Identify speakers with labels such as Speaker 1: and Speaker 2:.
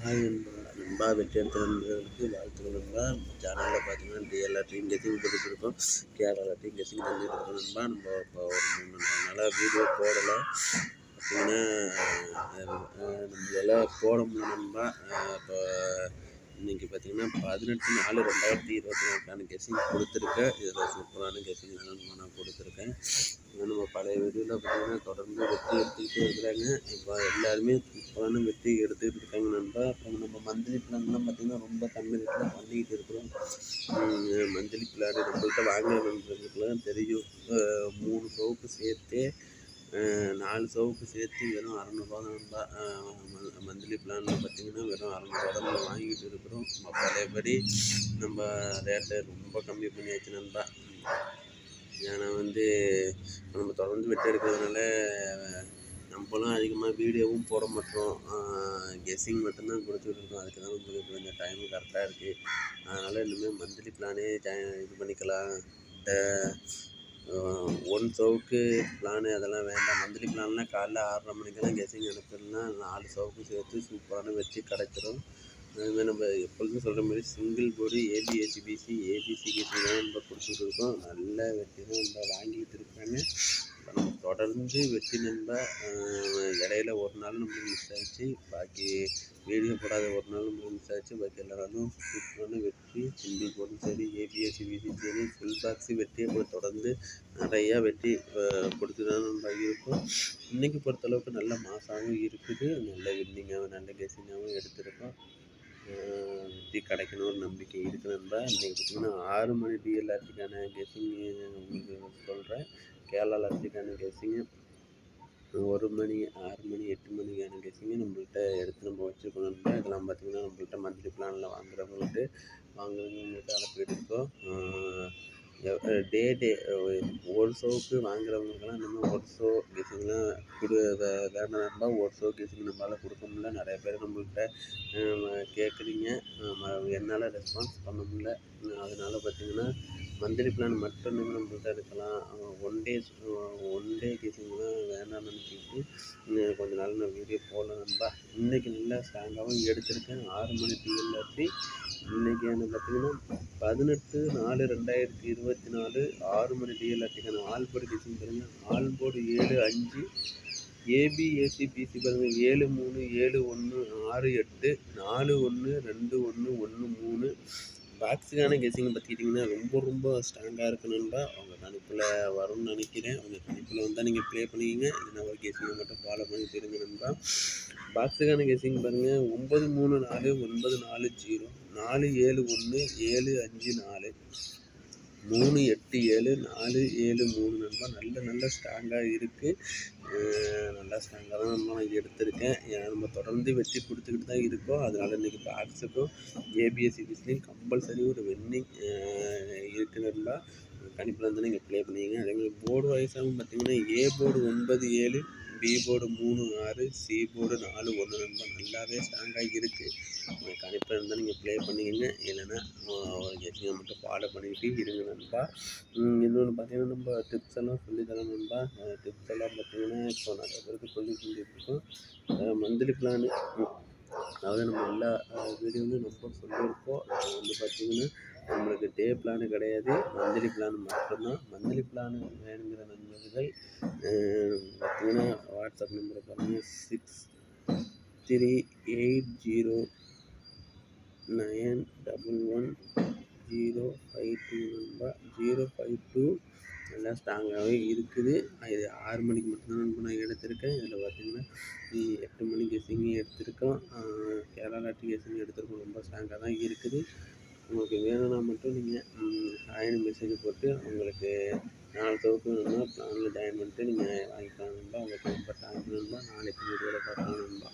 Speaker 1: Hi நண்பா நண்பா வெற்றி வாழ்த்துக்கள். நண்பா நம்ம சேனலில் பார்த்தீங்கன்னா எல்லா டீம் கெஸிங் போட்டுருக்கோம் கேரளா டீம் கெஸிங் தந்துட்டு நண்பா நம்ம இப்போ ஒரு மூணு நாலு நாளாக வீடியோ போடலை. பார்த்தீங்கன்னா நம்ம எல்லாம் போட முடியும் நண்பா. இப்போ இன்றைக்கி பார்த்தீங்கன்னா பதினெட்டு நாலு ரெண்டாயிரத்தி இருபத்தி நாலுக்கான கெஸிங் கொடுத்துருக்கேன் இதில் சூப்பரான கெஸிங் நான் கொடுத்துருக்கேன். நம்ம பழைய வீடியோவில் பார்த்தீங்கன்னா தொடர்ந்து வெற்றி எடுத்துக்கிட்டே இருக்கிறாங்க. இப்போ எல்லாருமே சூப்பரான வெற்றி எடுத்துக்கிட்டு இருக்காங்க நண்பா. இப்போ நம்ம மந்த்லி பிளான்லாம் பார்த்திங்கன்னா ரொம்ப கம்மி ரேட்டில் பண்ணிக்கிட்டு இருக்கிறோம். மந்த்லி பிளான் நம்மள்கிட்ட வாங்குறவங்களுக்குலாம் தெரியும். மூணு சோப்பு சேர்த்து நாலு சவுக்கு சேர்த்து வெறும் அறநூறுபா தான் மந்த்லி பிளானில் பார்த்திங்கன்னா வெறும் அறநூறுபா தான் நம்ம வாங்கிட்டு இருக்கிறோம். பழையபடி நம்ம ரேட்டை ரொம்ப கம்மி பண்ணியாச்சு நண்பா. ஏன்னா வந்து நம்ம தொடர்ந்து வெட்டி எடுக்கிறதுனால நம்மளும் அதிகமாக வீடியோவும் போட மாட்டோம். கெஸ்ஸிங் மட்டும்தான் கொடுத்துட்டு இருக்கோம். அதுக்கு தான் நம்மளுக்கு கொஞ்சம் டைம் கரெக்டாக இருக்குது அதனால் இனிமேல் மந்த்லி பிளானே இது பண்ணிக்கலாம். ஒன் சவுக்கு ப்ளானு அதெல்லாம் வேண்டாம். மந்த்லி பிளான்லாம் காலைல ஆறரை மணிக்கெல்லாம் கெஸ்ஸிங் அனுப்பிடலாம் நாலு சவுக்கு சேர்த்து சூப்பரான வெற்றி கிடச்சிரும். அதுமாதிரி நம்ம எப்பொழுதும் சொல்கிற மாதிரி சிங்கிள் போர்டு ஏபிஎஸ்சிபிசி ஏபிசிக்கு தான் நம்ம கொடுத்துட்டு இருக்கோம். நல்ல வெற்றி தான் நம்ம வாங்கிட்டு இருக்கோம். தொடர்ந்து வெற்றி நம்ப இடையில ஒரு நாள் நம்மளுக்கு மிஸ் ஆகிடுச்சு பாக்கி வீடியோ போடாத ஒரு நாள் நம்மளுக்கு மிஸ் ஆகிடுச்சு பாக்கி எல்லா நாளும் சூப்பரான வெற்றி. சிங்கிள் போர்டும் சரி ஏபிஎஸ்சிபிசி சரி ஃபுல் பாக்ஸு வெற்றியை கூட தொடர்ந்து நிறையா வெற்றி கொடுத்துதான் நம்ம இருக்கோம் இன்றைக்கி பொறுத்தளவுக்கு நல்ல மாசாகவும் இருக்குது. நல்ல வின்னிங்காகவும் நல்ல கெஸிங்காகவும் எடுத்திருக்கோம். வெற்றி கிடைக்கணும்னு நம்பிக்கை இருக்கு நண்பா. இன்றைக்கி பார்த்திங்கன்னா ஆறு மணி டிஎல்ஆர்டிக்கான கெஸ்ஸிங் உங்களுக்கு சொல்கிறேன் கேரளா லாஸ்டிக்கான கெஸ்ஸிங்கு ஒரு மணி ஆறு மணி எட்டு மணிக்கான கேஸுங்க நம்மள்கிட்ட எடுத்து நம்ம வச்சுருக்கோம். நண்பா இதெல்லாம் பார்த்திங்கன்னா நம்மள்கிட்ட மந்த்லி பிளானில் வாங்குறவங்கள்ட்ட வாங்குறவங்கள்ட்ட அளப்பிட்டு இருக்கோம் டே டே ஒரு ஷோவுக்கு வாங்குறவங்களுக்கெல்லாம் இன்னும் ஒரு ஷோ கெஸ்ஸிங்லாம் கொடு வேண்டாம் நண்பா ஒரு ஷோ கெஸ்ஸிங் நம்மளால் கொடுக்க முடியல. நிறைய பேர் நம்மள்கிட்ட கேட்குறீங்க என்னால் ரெஸ்பான்ஸ் பண்ண முடியல. அதனால் பார்த்தீங்கன்னா மந்த்லி பிளான் மட்டும் தான் இருக்கலாம் ஒன் டேஸ் ஒன் டே கெஸ்ஸிங்லாம் வேணாம்னு நினச்சிக்கிட்டு கொஞ்ச நாள் நான் வீடியோ போகல நண்பா. இன்றைக்கி நல்லா ஸ்ட்ராங்காகவும் எடுத்திருக்கேன். ஆறு மணி டிஎல்ஆர்டி இன்றைக்கி எனக்கு பார்த்தீங்கன்னா பதினெட்டு நாலு ரெண்டாயிரத்தி இருபத்தி நாலு ஆறு மணி டிஎல்ஆர்டிக்கான ஆல் போர்டு கேசிங் பாருங்கள் ஆல் போர்டு ஏழு அஞ்சு ஏபிஏசி பிசி பாருங்கள் ஏழு மூணு ஏழு ஒன்று ஆறு எட்டு நாலு ஒன்று ரெண்டு ஒன்று ஒன்று மூணு. பாக்ஸுக்கான கெஸ்ஸிங் பார்த்துக்கிட்டிங்கன்னா ரொம்ப ரொம்ப ஸ்ட்ராங்காக இருக்கணும்பா அவங்க கணிப்பில் வரும்னு நினைக்கிறேன். அவங்க கணிப்பில் வந்தால் நீங்கள் ப்ளே பண்ணிக்கிங்க. இல்லைனா ஒரு கெஸ்ஸிங்கை மட்டும் ஃபாலோ பண்ணி தெரிஞ்சு நண்பா. பாக்ஸுக்கான கெஸ்ஸிங் பாருங்கள் ஒம்பது மூணு நாலு ஒன்பது நாலு ஜீரோ நாலு ஏழு ஒன்று ஏழு அஞ்சு நாலு. மூணு எட்டு ஏழு நாலு ஏழு மூணு நண்பா நல்ல நல்ல ஸ்ட்ராங்காக இருக்குது நல்லா ஸ்ட்ராங்காக தான் நம்ம நான் எடுத்திருக்கேன். நம்ம தொடர்ந்து வெற்றி கொடுத்துக்கிட்டு தான் இருக்கோம். அதனால் இன்றைக்கி பாக்ஸுக்கும் ஏபிஎஸ்சி பிஸ்லேயும் கம்பல்சரி ஒரு வென்னிங் இருக்குது நண்பா. கணிப்பில் வந்து நீங்கள் ப்ளே பண்ணிங்க. அதேமாதிரி போர்டு வைஸாகவும் பார்த்தீங்கன்னா ஏ போர்டு ஒன்பது ஏழு பி போர்டு மூணு ஆறு சி போர்டு நாலு ஒன்று ரொம்ப நல்லாவே ஸ்ட்ராங்காக இருக்குது உங்கள் கணிப்பில் இருந்தால் நீங்கள் ப்ளே பண்ணிக்கங்க இல்லைன்னா ஒரு மட்டும் ஃபாலோ பண்ணிக்கிட்டு இருங்க நண்பா. இன்னொன்று பார்த்தீங்கன்னா நம்ம டிப்ஸ் எல்லாம் சொல்லித்தரோம் நண்பா. டிப்ஸ் எல்லாம் பார்த்தீங்கன்னா இப்போ நிறைய பேருக்கு சொல்லி சொல்லியிருக்கோம் மந்த்லி பிளானு அதாவது நம்ம எல்லா வீடியோவும் ரொம்ப சொல்லியிருக்கோம். வந்து பார்த்திங்கன்னா நம்மளுக்கு டே பிளானு கிடையாது. மந்த்லி பிளான் மட்டும்தான். மந்த்லி பிளானு வேணுங்கிற நண்பர்கள் பார்த்தீங்கன்னா வாட்ஸ்அப் நம்பரை பாருங்கள் six three eight zero nine double one zero five two number zero five two நல்லா ஸ்ட்ராங்காகவே இருக்குது. இது ஆறு மணிக்கு மட்டும்தான் நான் எடுத்திருக்கேன். இதில் பார்த்தீங்கன்னா எட்டு மணிக்கு சிங்கி எடுத்திருக்கோம் கேரளா டீ சிங்கி எடுத்திருக்கோம். ரொம்ப ஸ்ட்ராங்காக தான் இருக்குது. உங்களுக்கு வேணும்னா மட்டும் நீங்கள் ஹாய்னு மெசேஜ் போட்டு உங்களுக்கு நாலு தொகுப்பு வேணும்னா ப்ளானில் ஜாயின் பண்ணிட்டு நீங்கள் வாங்கிக்கலாம் நண்பா. உங்களுக்கு ரொம்ப தேங்க்ஸ் நண்பா. நாளைக்கு வீடியோவில் பார்க்கலாம் நண்பா.